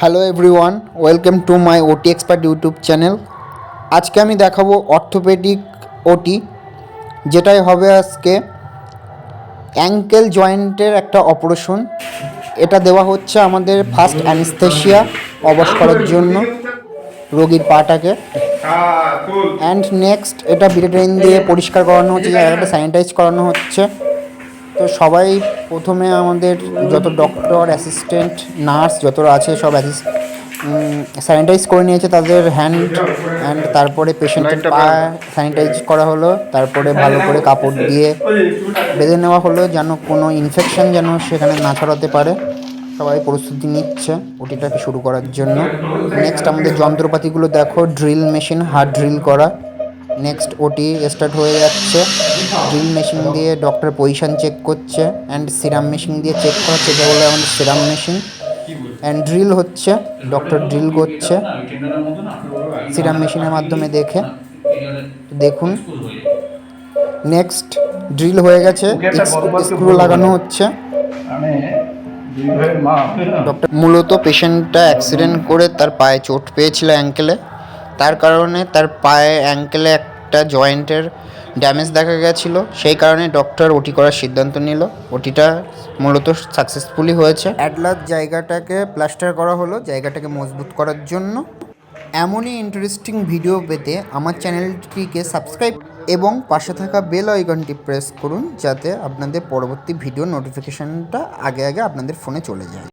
Hello everyone welcome to my OT expert YouTube channel আজকে আমি দেখাবো অর্থোপেডিক ওটি যেটাই হবে আজকে অ্যাঙ্কেল জয়েন্টের একটা অপারেশন এটা দেওয়া হচ্ছে আমাদের ফার্স্ট অ্যানিস্থেশিয়া অবশ করার জন্য রোগীর পাটাকে। অ্যান্ড নেক্সট এটা বিটেড্রেন দিয়ে পরিষ্কার করানো হচ্ছে জায়গাটা স্যানিটাইজ করানো হচ্ছে। তো সবাই প্রথমে আমাদের যত ডক্টর অ্যাসিস্ট্যান্ট নার্স যত আছে সব স্যানিটাইজ করে নিয়েছে তাদের হ্যান্ড অ্যান্ড তারপরে পেশেন্টের পা স্যানিটাইজ করা হলো, তারপরে ভালো করে কাপড় দিয়ে বেঁধে নেওয়া হলো যেন কোনো ইনফেকশন যেন সেখানে না ছড়াতে পারে। সবাই প্রস্তুতি নিচ্ছে ওটিটাকে শুরু করার জন্য। নেক্সট আমাদের যন্ত্রপাতিগুলো দেখো ড্রিল মেশিন হার্ড ড্রিল করা। নেক্সট ওটি স্টার্ট হয়ে যাচ্ছে। ড্রিল মেশিন দিয়ে ডক্টর পজিশন চেক করছে অ্যান্ড সিরাম মেশিন দিয়ে চেক করা সেটা হলো আমাদের সিরাম মেশিন অ্যান্ড ড্রিল হচ্ছে ডক্টর ড্রিল করছে। সিরাম মেশিনের মাধ্যমে দেখে। দেখুন। নেক্সট ড্রিল হয়ে গেছে স্ক্রু লাগানো হচ্ছে। মানে ডক্টর মূলত পেশেন্টটা অ্যাক্সিডেন্ট করে তার পায়ে চোট পেয়েছিল অ্যাঙ্কেলে তার কারণে তার পায়ে অ্যাঙ্কেলে একটা জয়েন্টের ড্যামেজ দেখা গেছিল। সেই কারণে ডক্টর ওটি করার সিদ্ধান্ত নিল। ওটিটা মূলত সাকসেসফুলি হয়েছে। অ্যাডলার জায়গাটাকে প্লাস্টার করা হলো, জায়গাটাকে মজবুত করার জন্য। এমনই ইন্টারেস্টিং ভিডিও পেতে আমার চ্যানেলটিকে সাবস্ক্রাইব এবং পাশে থাকা বেল আইকনটি প্রেস করুন, যাতে আপনাদের পরবর্তী ভিডিও নোটিফিকেশানটা আগে আগে আপনাদের ফোনে চলে যায়।